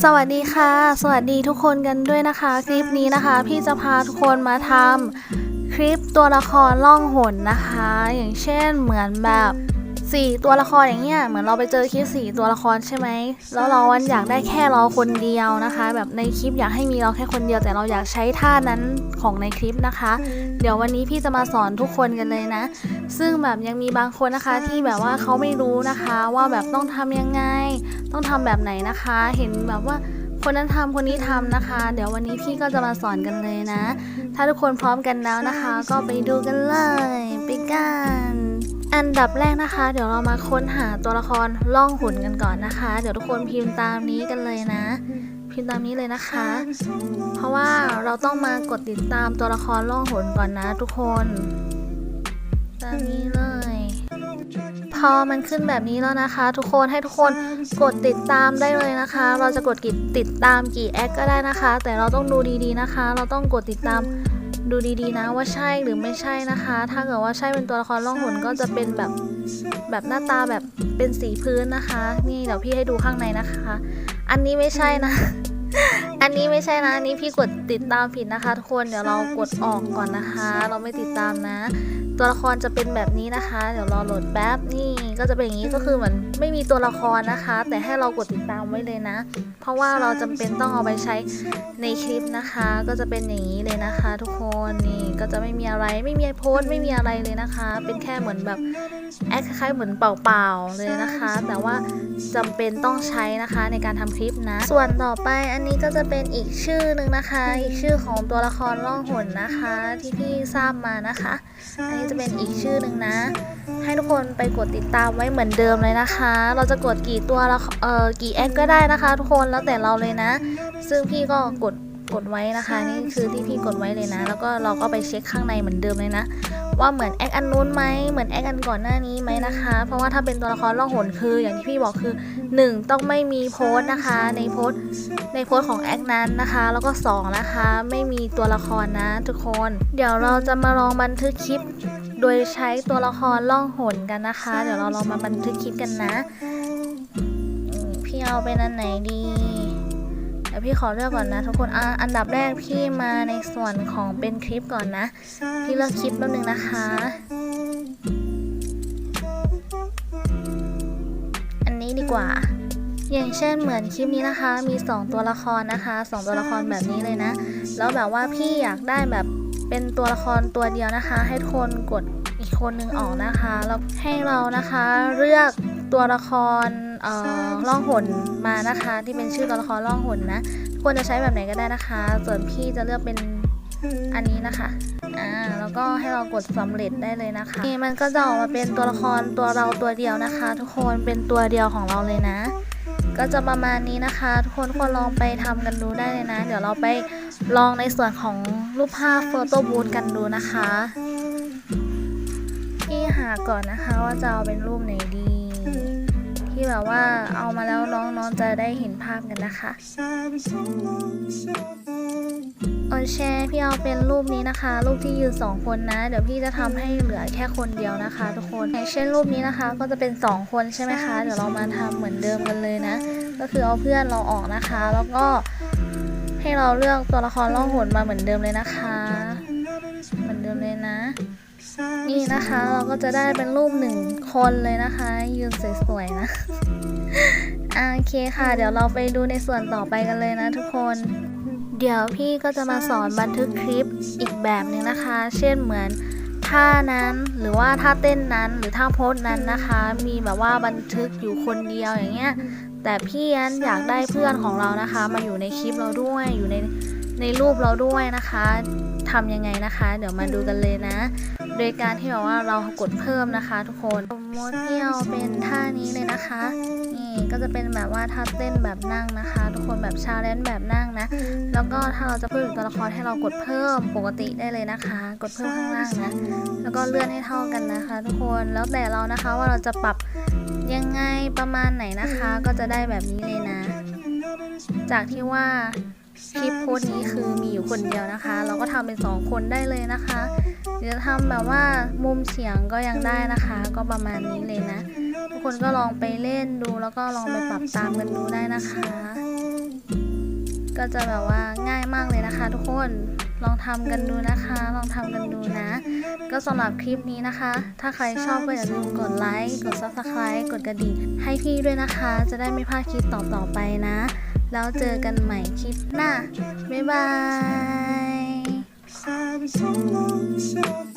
สวัสดีค่ะ สวัสดีทุกคนกันด้วยนะคะ คลิปนี้นะคะ พี่จะพาทุกคนมาทำคลิปตัวละครล่องหนนะคะ อย่างเช่นเหมือนแบบ สี่ตัวละครอย่างเงี้ยเหมือนเราไปเจอคลิปสี่ตัวละครใช่ไหมแล้วเราวันอยากได้แค่เราคนเดียวนะคะ แบบในคลิปอยากให้มีเราแค่คนเดียว แต่เราอยากใช้ท่านั้นของในคลิปนะคะ เดี๋ยววันนี้พี่จะมาสอนทุกคนกันเลยนะ ซึ่งแบบยังมีบางคนนะคะที่แบบว่าเขาไม่รู้นะคะว่าแบบต้องทำยังไง ต้องทำแบบไหนนะคะ เห็นแบบว่าคนนั้นทำคนนี้ทำนะคะ เดี๋ยววันนี้พี่ก็จะมาสอนกันเลยนะ ถ้าทุกคนพร้อมกันแล้วนะคะ ก็ไปดูกันเลยไปกัน อันดับแรกนะคะ เดี๋ยวเรามาค้นหาตัวละครล่องหนกันก่อนนะคะ เดี๋ยวทุกคนพิมพ์ตามนี้กันเลยนะ พิมพ์ตามนี้เลยนะคะ เพราะว่าเราต้องมากดติดตามตัวละครล่องหนก่อนนะทุกคน ตามนี้เลย พอมันขึ้นแบบนี้แล้วนะคะ ทุกคนให้ทุกคนกดติดตามได้เลยนะคะ เราจะกดกิดติดตามกี่แอคก็ได้นะคะ แต่เราต้องดูดีๆนะคะ เราต้องกดติดตาม ดูดีๆนะว่าใช่หรือไม่ใช่นะคะ ถ้าเกิดว่าใช่เป็นตัวละครล่องหนก็จะเป็นแบบแบบหน้าตาแบบเป็นสีพื้นนะคะ นี่เดี๋ยวพี่ให้ดูข้างในนะคะ อันนี้ไม่ใช่นะ อันนี้ไม่ใช่นะอันนี้พี่กดติดตามผิดนะคะ ทุกคนเดี๋ยวเรากดออกก่อนนะคะ เราไม่ติดตามนะ ตัวละครจะเป็นแบบนี้นะคะ เดี๋ยวรอโหลดแป๊บนี่ก็จะเป็นอย่างนี้ก็คือเหมือนไม่มีตัวละครนะคะ แต่ให้เรากดติดตามไว้เลยนะ เพราะว่าเราจำเป็นต้องเอาไปใช้ในคลิปนะคะ ก็จะเป็นอย่างนี้เลยนะคะ ทุกคนนี่ก็จะไม่มีอะไรไม่มีโพสต์ไม่มีอะไรเลยนะคะ เป็นแค่เหมือนแบบแอคคล้ายๆเหมือนเปล่าๆเลยนะคะ แต่ว่าจำเป็นต้องใช้นะคะในการทำคลิปนะ ส่วนต่อไปอันนี้ก็จะเป็นอีกชื่อหนึ่งนะคะ อีกชื่อของตัวละครล่องหนนะคะ ที่พี่ทราบมานะคะอันนี้จะเป็นอีกชื่อหนึ่งนะ ให้ทุกคนไปกดติดตามไว้เหมือนเดิมเลยนะคะ เราจะกดกี่ตัวละเอ่อกี่แอคก็ได้นะคะ ทุกคนแล้วแต่เราเลยนะ ซึ่งพี่ก็กดกดไว้นะคะ นี่คือที่พี่กดไว้เลยนะ แล้วก็เราก็ไปเช็คข้างในเหมือนเดิมเลยนะ ว่าเหมือนแอคอันนู้นไหมเหมือนแอคอันก่อนหน้านี้ไหมนะคะ เพราะว่าถ้าเป็นตัวละครล่องหนคืออย่างที่พี่บอกคือ 1 ต้องไม่มีโพสต์นะคะ ในโพสต์ในโพสต์ของแอคนั้นนะคะ แล้วก็2นะคะ ไม่มีตัวละครนะทุกคน เดี๋ยวเราจะมาลองบันทึกคลิป โดยใช้ตัวละครล่องหนกันนะคะ เดี๋ยวเราลองมาบันทึกคลิปกันนะอืมพี่เอาเป็นอันไหนดีเดี๋ยวพี่ขอเลือกก่อนนะ ทุกคนอะอันดับแรกพี่มาในส่วนของเป็นคลิปก่อนนะ พี่เลือกคลิปแป๊บนึงนะคะ อันนี้ดีกว่า อย่างเช่นเหมือนคลิปนี้นะคะ มี 2 ตัวละครนะคะ 2 ตัวละครแบบนี้เลยนะ แล้วแบบว่าพี่อยากได้แบบ เป็นตัวละครตัวเดียวนะคะ ให้ทุกคนกดอีกคนนึงออกนะคะแล้วให้เรานะคะเลือกตัวละครล่องหนมานะคะ ที่เป็นชื่อตัวละครล่องหนนะทุกคนจะใช้แบบไหนก็ได้นะคะ ส่วนพี่จะเลือกเป็นอันนี้นะคะอ่าแล้วก็ให้เรากดสำเร็จได้เลยนะคะนี่มันก็จะออกมาเป็นตัวละครตัวเราตัวเดียวนะคะ ทุกคนเป็นตัวเดียวของเราเลยนะ ก็จะประมาณนี้นะคะ ทุกคนทุกคนลองไปทำกันดูได้เลยนะ เดี๋ยวเราไป ลองในส่วนของรูปภาพโฟโต้บูธกันดูนะคะพี่หาก่อนนะคะว่าจะเอาเป็นรูปไหนดี ที่แบบว่าเอามาแล้วน้องๆจะได้เห็นภาพกันนะคะโอเคพี่เอาเป็นรูปนี้นะคะ รูปที่ยืนสองคนนะ เดี๋ยวพี่จะทำให้เหลือแค่คนเดียวนะคะ ทุกคนอย่างเช่นรูปนี้นะคะ ก็จะเป็นสองคนใช่ไหมคะ เดี๋ยวเรามาทำเหมือนเดิมกันเลยนะ ก็คือเอาเพื่อนเราออกนะคะ แล้วก็ ให้เราเลือกตัวละครล่องหนมาเหมือนเดิมเลยนะคะ เหมือนเดิมเลยนะ นี่นะคะเราก็จะได้เป็นรูปหนึ่งคนเลยนะคะ ยืนสวยๆนะโอเคค่ะ เดี๋ยวเราไปดูในส่วนต่อไปกันเลยนะทุกคนเดี๋ยวพี่ก็จะมาสอนบันทึกคลิปอีกแบบหนึงนะคะ เช่นเหมือนท่านั้นหรือว่าท่าเต้นนั้นหรือท่าโพสนั้นนะคะ มีแบบว่าบันทึกอยู่คนเดียวอย่างเงี้ย แต่พี่อันอยากได้เพื่อนของเรานะคะ มาอยู่ในคลิปเราด้วยอยู่ใน ในรูปเราด้วยนะคะทำยังไงนะคะ เดี๋ยวมาดูกันเลยนะ โดยการที่แบบว่าเรากดเพิ่มนะคะ ทุกคนมมติพี่เอาเป็นท่านี้เลยนะคะนี่ก็จะเป็นแบบว่าท่าเต้นแบบนั่งนะคะ ทุกคนแบบชาเลนจ์แบบนั่งนะ แล้วก็ถ้าเราจะเพิ่มตัวละครให้เรากดเพิ่มปกติได้เลยนะคะ กดเพิ่มข้างล่างนะ แล้วก็เลื่อนให้เท่ากันนะคะ ทุกคนแล้วแต่เรานะคะว่าเราจะปรับยังไงประมาณไหนนะคะ ก็จะได้แบบนี้เลยนะ จากที่ว่า คลิปโพสต์นี้คือมีอยู่คนเดียวนะคะ เราก็ทำเป็น 2 คนได้เลยนะคะเดี๋ยวทำแบบว่ามุมเสียงก็ยังได้นะคะ ก็ประมาณนี้เลยนะ ทุกคนก็ลองไปเล่นดูแล้วก็ลองไปปรับตามกันดูได้นะคะ ก็จะแบบว่าง่ายมากเลยนะคะ ทุกคนลองทำกันดูนะคะ ลองทำกันดูนะ ก็สำหรับคลิปนี้นะคะ ถ้าใครชอบก็อย่าลืมกดไลค์ กด Subscribe กดกระดิ่งให้พี่ด้วยนะคะ จะได้ไม่พลาดคลิปต่อๆไปนะ แล้วเจอกันใหม่คลิปหน้า บ๊ายบาย